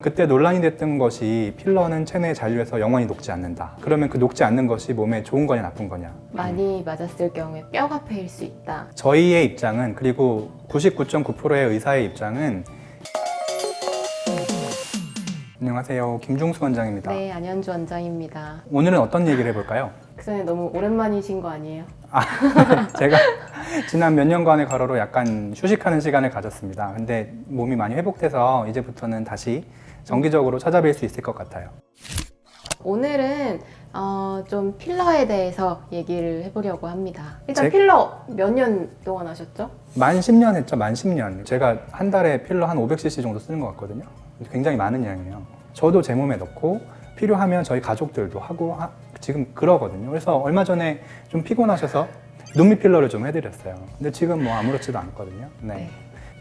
그때 논란이 됐던 것이 필러는 체내 잔류에서 영원히 녹지 않는다. 그러면 그 녹지 않는 것이 몸에 좋은 거냐 나쁜 거냐. 많이 맞았을 경우에 뼈가 패일 수 있다. 저희의 입장은 그리고 99.9%의 의사의 입장은 안녕하세요. 김중수 원장입니다. 네, 안현주 원장입니다. 오늘은 어떤 얘기를 해볼까요? 그 전에 너무 오랜만이신 거 아니에요? 제가 지난 몇 년간의 과로로 약간 휴식하는 시간을 가졌습니다. 근데 몸이 많이 회복돼서 이제부터는 다시 정기적으로 찾아뵐 수 있을 것 같아요. 오늘은 어, 좀 필러에 대해서 얘기를 해보려고 합니다. 일단 제- 필러 몇 년 동안 하셨죠? 만 10년 했죠, 만 10년. 제가 한 달에 필러 한 500cc 정도 쓰는 것 같거든요. 굉장히 많은 양이에요. 저도 제 몸에 넣고 필요하면 저희 가족들도 하고 하- 지금 그러거든요. 그래서 얼마 전에 좀 피곤하셔서 눈밑 필러를 좀 해드렸어요. 근데 지금 뭐 아무렇지도 않거든요. 네.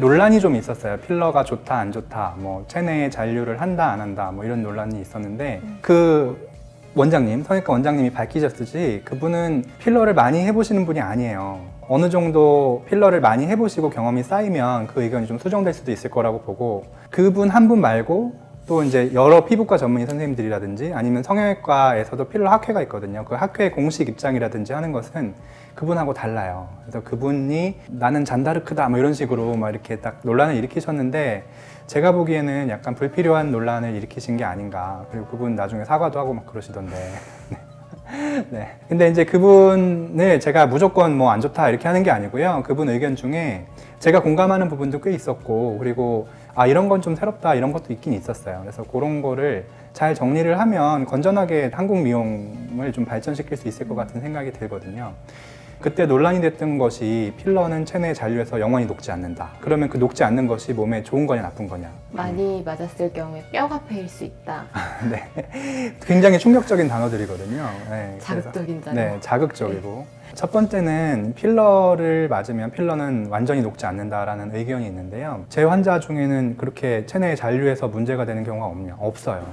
네. 논란이 좀 있었어요. 필러가 좋다, 안 좋다, 뭐 체내에 잔류를 한다, 안 한다, 뭐 이런 논란이 있었는데 그 원장님, 성형외과 원장님이 밝히셨듯이 그분은 필러를 많이 해보시는 분이 아니에요. 어느 정도 필러를 많이 해보시고 경험이 쌓이면 그 의견이 좀 수정될 수도 있을 거라고 보고 그분 한 분 말고 또 이제 여러 피부과 전문의 선생님들이라든지 아니면 성형외과에서도 필러 학회가 있거든요. 그 학회의 공식 입장이라든지 하는 것은 그분하고 달라요. 그래서 그분이 나는 잔다르크다 뭐 이런 식으로 막 이렇게 딱 논란을 일으키셨는데 제가 보기에는 약간 불필요한 논란을 일으키신 게 아닌가. 그리고 그분 나중에 사과도 하고 막 그러시던데. 네. 네. 근데 이제 그분을 제가 무조건 뭐 안 좋다 이렇게 하는 게 아니고요. 그분 의견 중에 제가 공감하는 부분도 꽤 있었고, 그리고 아, 이런 건 좀 새롭다 이런 것도 있긴 있었어요. 그래서 그런 거를 잘 정리를 하면 건전하게 한국 미용을 좀 발전시킬 수 있을 것 같은 생각이 들거든요. 그때 논란이 됐던 것이 필러는 체내 잔류에서 영원히 녹지 않는다. 그러면 그 녹지 않는 것이 몸에 좋은 거냐 나쁜 거냐. 많이 맞았을 경우에 뼈가 패일 수 있다. 네. 굉장히 충격적인 단어들이거든요. 네, 자극적인 단어. 네, 자극적이고. 첫 번째는 필러를 맞으면 필러는 완전히 녹지 않는다라는 의견이 있는데요. 제 환자 중에는 그렇게 체내에 잔류해서 문제가 되는 경우가 없냐? 없어요.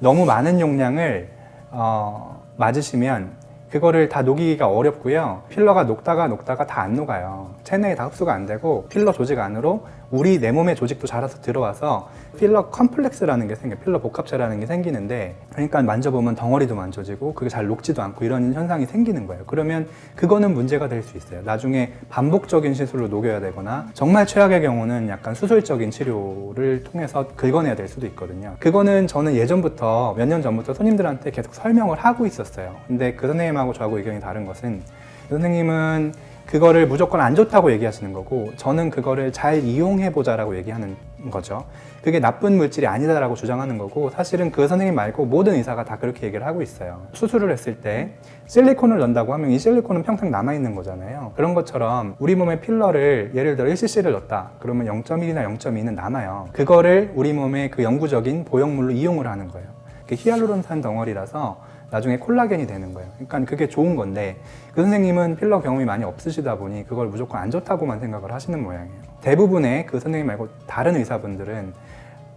너무 많은 용량을 어, 맞으시면 그거를 다 녹이기가 어렵고요. 필러가 녹다가 녹다가 다 안 녹아요. 체내에 다 흡수가 안 되고 필러 조직 안으로 우리 내 몸의 조직도 자라서 들어와서 필러 컴플렉스라는 게 생겨요. 필러 복합체라는 게 생기는데 그러니까 만져보면 덩어리도 만져지고 그게 잘 녹지도 않고 이런 현상이 생기는 거예요. 그러면 그거는 문제가 될 수 있어요. 나중에 반복적인 시술로 녹여야 되거나 정말 최악의 경우는 약간 수술적인 치료를 통해서 긁어내야 될 수도 있거든요. 그거는 저는 예전부터 몇 년 전부터 손님들한테 계속 설명을 하고 있었어요. 근데 그 선생님하고 저하고 의견이 다른 것은 그 선생님은 그거를 무조건 안 좋다고 얘기하시는 거고 저는 그거를 잘 이용해 보자라고 얘기하는 거죠. 그게 나쁜 물질이 아니다라고 주장하는 거고 사실은 그 선생님 말고 모든 의사가 다 그렇게 얘기를 하고 있어요. 수술을 했을 때 실리콘을 넣는다고 하면 이 실리콘은 평생 남아 있는 거잖아요. 그런 것처럼 우리 몸에 필러를 예를 들어 1cc를 넣었다. 그러면 0.1이나 0.2는 남아요. 그거를 우리 몸의 그 영구적인 보형물로 이용을 하는 거예요. 그 히알루론산 덩어리라서 나중에 콜라겐이 되는 거예요. 그러니까 그게 좋은 건데 그 선생님은 필러 경험이 많이 없으시다 보니 그걸 무조건 안 좋다고만 생각을 하시는 모양이에요. 대부분의 그 선생님 말고 다른 의사분들은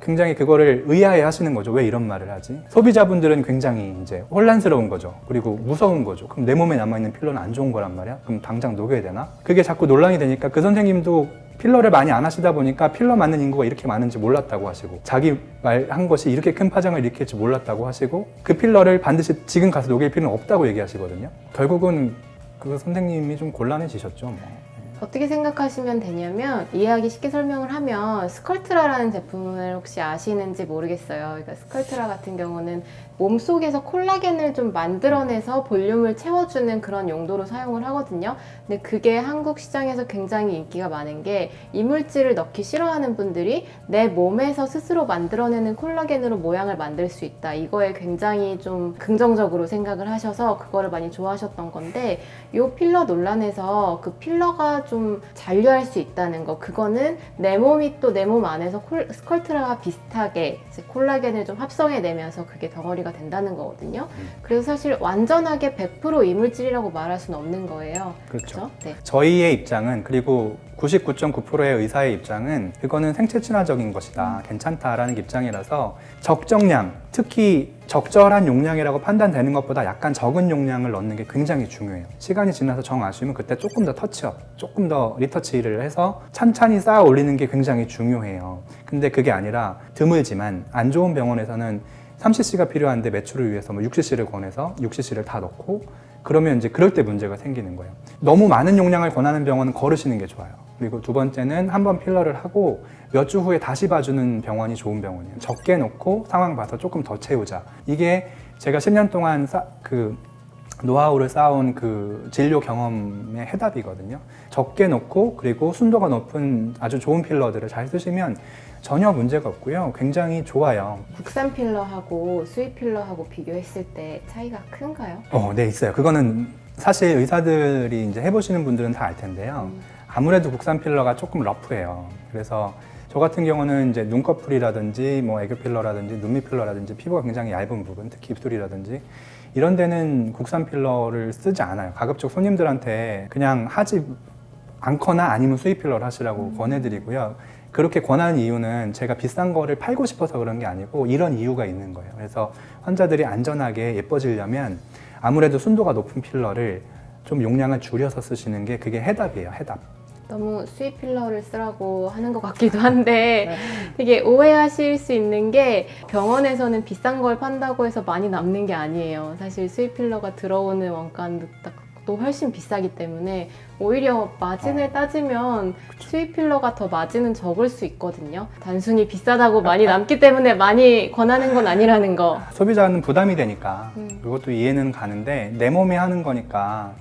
굉장히 그거를 의아해 하시는 거죠. 왜 이런 말을 하지? 소비자분들은 굉장히 이제 혼란스러운 거죠. 그리고 무서운 거죠. 그럼 내 몸에 남아있는 필러는 안 좋은 거란 말이야? 그럼 당장 녹여야 되나? 그게 자꾸 논란이 되니까 그 선생님도 필러를 많이 안 하시다 보니까 필러 맞는 인구가 이렇게 많은지 몰랐다고 하시고 자기 말 한 것이 이렇게 큰 파장을 일으킬지 몰랐다고 하시고 그 필러를 반드시 지금 가서 녹일 필요는 없다고 얘기하시거든요. 결국은 그 선생님이 좀 곤란해지셨죠. 뭐. 어떻게 생각하시면 되냐면 이해하기 쉽게 설명을 하면 스컬트라라는 제품을 혹시 아시는지 모르겠어요. 그러니까 스컬트라 같은 경우는 몸 속에서 콜라겐을 좀 만들어내서 볼륨을 채워주는 그런 용도로 사용을 하거든요. 근데 그게 한국 시장에서 굉장히 인기가 많은 게 이물질을 넣기 싫어하는 분들이 내 몸에서 스스로 만들어내는 콜라겐으로 모양을 만들 수 있다. 이거에 굉장히 좀 긍정적으로 생각을 하셔서 그거를 많이 좋아하셨던 건데 요 필러 논란에서 그 필러가 좀 잔류할 수 있다는 거 그거는 내 몸이 또 내 몸 안에서 콜- 스컬트라와 비슷하게 콜라겐을 좀 합성해 내면서 그게 덩어리 가 된다는 거거든요. 음. 그래서 사실 완전하게 100% 이물질이라고 말할 수는 없는 거예요. 그렇죠. 그렇죠? 네. 저희의 입장은 그리고 99.9%의 의사의 입장은 그거는 생체 친화적인 것이다. 괜찮다라는 입장이라서 적정량, 특히 적절한 용량이라고 판단되는 것보다 약간 적은 용량을 넣는 게 굉장히 중요해요. 시간이 지나서 정 아쉬우면 그때 조금 더 터치업, 조금 더 리터치를 해서 찬찬히 쌓아 올리는 게 굉장히 중요해요. 근데 그게 아니라 드물지만 안 좋은 병원에서는 3cc가 필요한데 매출을 위해서 뭐 6cc를 권해서 6cc를 다 넣고 그러면 이제 그럴 때 문제가 생기는 거예요. 너무 많은 용량을 권하는 병원은 거르시는 게 좋아요. 그리고 두 번째는 한 번 필러를 하고 몇 주 후에 다시 봐주는 병원이 좋은 병원이에요. 적게 놓고 상황 봐서 조금 더 채우자. 이게 제가 10년 동안 쌓- 그 노하우를 쌓아온 그 진료 경험의 해답이거든요. 적게 놓고 그리고 순도가 높은 아주 좋은 필러들을 잘 쓰시면 전혀 문제가 없고요. 굉장히 좋아요. 국산 필러하고 수입 필러하고 비교했을 때 차이가 큰가요? 어, 네, 있어요. 그거는 사실 의사들이 이제 해보시는 분들은 다 알 텐데요. 음. 아무래도 국산 필러가 조금 러프해요. 그래서 저 같은 경우는 이제 눈꺼풀이라든지 뭐 애교 필러라든지 눈밑 필러라든지 피부가 굉장히 얇은 부분, 특히 입술이라든지 이런 데는 국산 필러를 쓰지 않아요. 가급적 손님들한테 그냥 하지 않거나 아니면 수입 필러를 하시라고 권해드리고요. 그렇게 권하는 이유는 제가 비싼 거를 팔고 싶어서 그런 게 아니고 이런 이유가 있는 거예요. 그래서 환자들이 안전하게 예뻐지려면 아무래도 순도가 높은 필러를 좀 용량을 줄여서 쓰시는 게 그게 해답이에요. 해답. 너무 수입 필러를 쓰라고 하는 것 같기도 한데 되게 오해하실 수 있는 게 병원에서는 비싼 걸 판다고 해서 많이 남는 게 아니에요. 사실 수입 필러가 들어오는 원가 도 훨씬 비싸기 때문에 오히려 마진을 따지면 수입 필러가 더 마진은 적을 수 있거든요. 단순히 비싸다고 많이 남기 때문에 많이 권하는 건 아니라는 거. 소비자는 부담이 되니까 음. 그것도 이해는 가는데 내 몸에 하는 거니까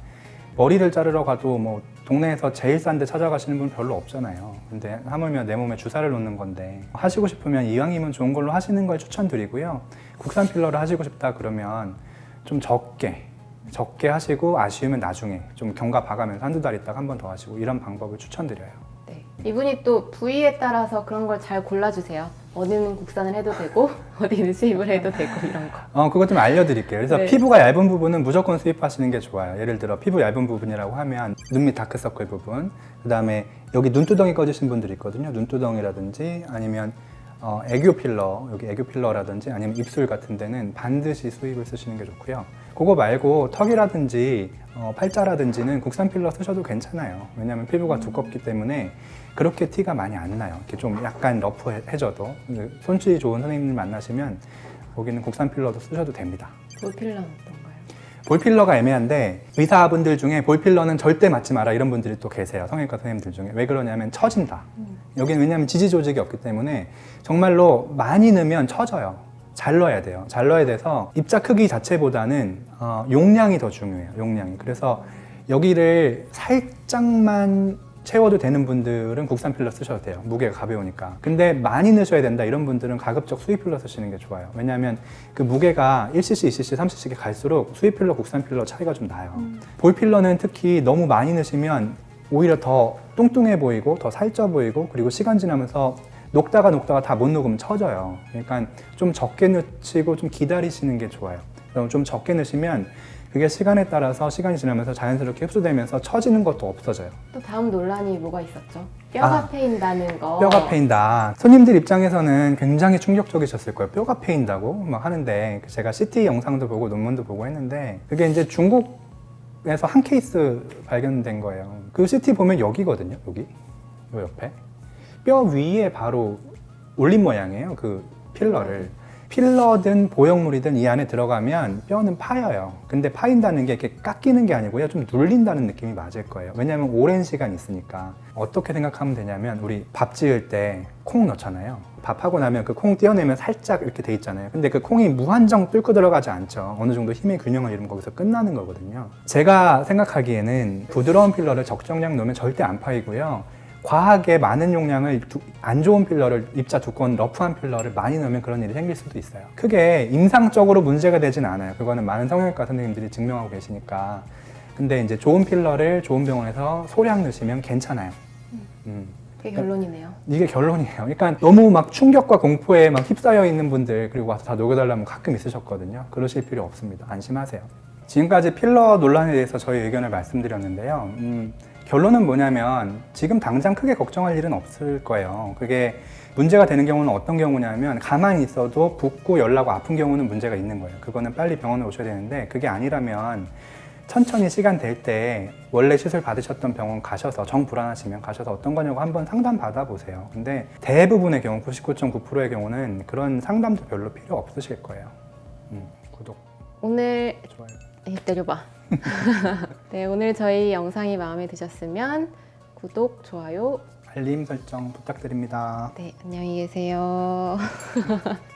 머리를 자르러 가도 뭐 동네에서 제일 싼데 찾아가시는 분 별로 없잖아요. 근데 하물며 내 몸에 주사를 놓는 건데 하시고 싶으면 이왕이면 좋은 걸로 하시는 걸 추천드리고요. 국산 필러를 하시고 싶다 그러면 좀 적게 적게 하시고 아쉬우면 나중에 좀 경과 봐가면서 한두 달 있다가 한 번 더 하시고 이런 방법을 추천드려요. 네. 이분이 또 부위에 따라서 그런 걸 잘 골라주세요. 어디는 국산을 해도 되고 어디는 수입을 해도 되고 이런 거. 어, 그것 좀 알려드릴게요. 그래서 네. 피부가 얇은 부분은 무조건 수입하시는 게 좋아요. 예를 들어 피부 얇은 부분이라고 하면 눈 밑 다크서클 부분, 그 다음에 여기 눈두덩이 꺼지신 분들이 있거든요. 눈두덩이라든지 아니면 어, 애교 필러, 여기 애교 필러라든지 아니면 입술 같은 데는 반드시 수입을 쓰시는 게 좋고요. 그거 말고 턱이라든지 어, 팔자라든지는 국산 필러 쓰셔도 괜찮아요. 왜냐하면 피부가 두껍기 때문에 그렇게 티가 많이 안 나요. 이렇게 좀 약간 러프해져도 그 손질이 좋은 선생님을 만나시면 거기는 국산 필러도 쓰셔도 됩니다. 볼 필러는 어떤가요? 볼필러가 애매한데 의사분들 중에 볼필러는 절대 맞지 마라 이런 분들이 또 계세요. 성형외과 선생님들 중에 왜 그러냐면 처진다. 여기는 왜냐하면 지지 조직이 없기 때문에 정말로 많이 넣으면 처져요. 잘 넣어야 돼요. 잘 넣어야 돼서 입자 크기 자체보다는 어, 용량이 더 중요해요. 용량이. 그래서 여기를 살짝만 채워도 되는 분들은 국산 필러 쓰셔도 돼요. 무게가 가벼우니까. 근데 많이 넣으셔야 된다 이런 분들은 가급적 수입 필러 쓰시는 게 좋아요. 왜냐하면 그 무게가 1cc, 2cc, 3cc 갈수록 수입 필러, 국산 필러 차이가 좀 나요. 볼 필러는 특히 너무 많이 넣으시면 오히려 더 뚱뚱해 보이고 더 살쪄 보이고 그리고 시간 지나면서 녹다가 녹다가 다 못 녹으면 처져요. 그러니까 좀 적게 넣으시고 좀 기다리시는 게 좋아요. 그럼 좀 적게 넣으시면 그게 시간에 따라서 시간이 지나면서 자연스럽게 흡수되면서 처지는 것도 없어져요. 또 다음 논란이 뭐가 있었죠? 뼈가 아. 패인다는 거. 뼈가 패인다. 손님들 입장에서는 굉장히 충격적이셨을 거예요. 뼈가 패인다고 막 하는데 제가 CT 영상도 보고 논문도 보고 했는데 그게 이제 중국에서 한 케이스 발견된 거예요. 그 CT 보면 여기거든요. 여기. 요 옆에. 뼈 위에 바로 올린 모양이에요. 그 필러를. 필러든 보형물이든 이 안에 들어가면 뼈는 파여요. 근데 파인다는 게 이렇게 깎이는 게 아니고요. 좀 눌린다는 느낌이 맞을 거예요. 왜냐하면 오랜 시간 있으니까. 어떻게 생각하면 되냐면 우리 밥 지을 때 콩 넣잖아요. 밥하고 나면 그 콩 떼어내면 살짝 이렇게 돼 있잖아요. 근데 그 콩이 무한정 뚫고 들어가지 않죠. 어느 정도 힘의 균형을 이루면 거기서 끝나는 거거든요. 제가 생각하기에는 부드러운 필러를 적정량 넣으면 절대 안 파이고요. 과하게 많은 용량을 두- 안 좋은 필러를 입자 두꺼운 러프한 필러를 많이 넣으면 그런 일이 생길 수도 있어요. 크게 임상적으로 문제가 되진 않아요. 그거는 많은 성형외과 선생님들이 증명하고 계시니까. 근데 이제 좋은 필러를 좋은 병원에서 소량 넣으시면 괜찮아요. 음. 그게 결론이네요. 이게 결론이에요. 그러니까 너무 막 충격과 공포에 막 휩싸여 있는 분들 그리고 와서 다 녹여달라면 가끔 있으셨거든요. 그러실 필요 없습니다. 안심하세요. 지금까지 필러 논란에 대해서 저희 의견을 말씀드렸는데요. 음, 결론은 뭐냐면 지금 당장 크게 걱정할 일은 없을 거예요. 그게 문제가 되는 경우는 어떤 경우냐면 가만히 있어도 붓고 열나고 아픈 경우는 문제가 있는 거예요. 그거는 빨리 병원에 오셔야 되는데 그게 아니라면 천천히 시간 될 때 원래 시술 받으셨던 병원 가셔서 정 불안하시면 가셔서 어떤 거냐고 한번 상담 받아보세요. 근데 대부분의 경우 99.9%의 경우는 그런 상담도 별로 필요 없으실 거예요. 음, 구독 오늘 좋아요. 에, 때려봐. 네, 오늘 저희 영상이 마음에 드셨으면 구독, 좋아요. 알림 설정 부탁드립니다. 네, 안녕히 계세요.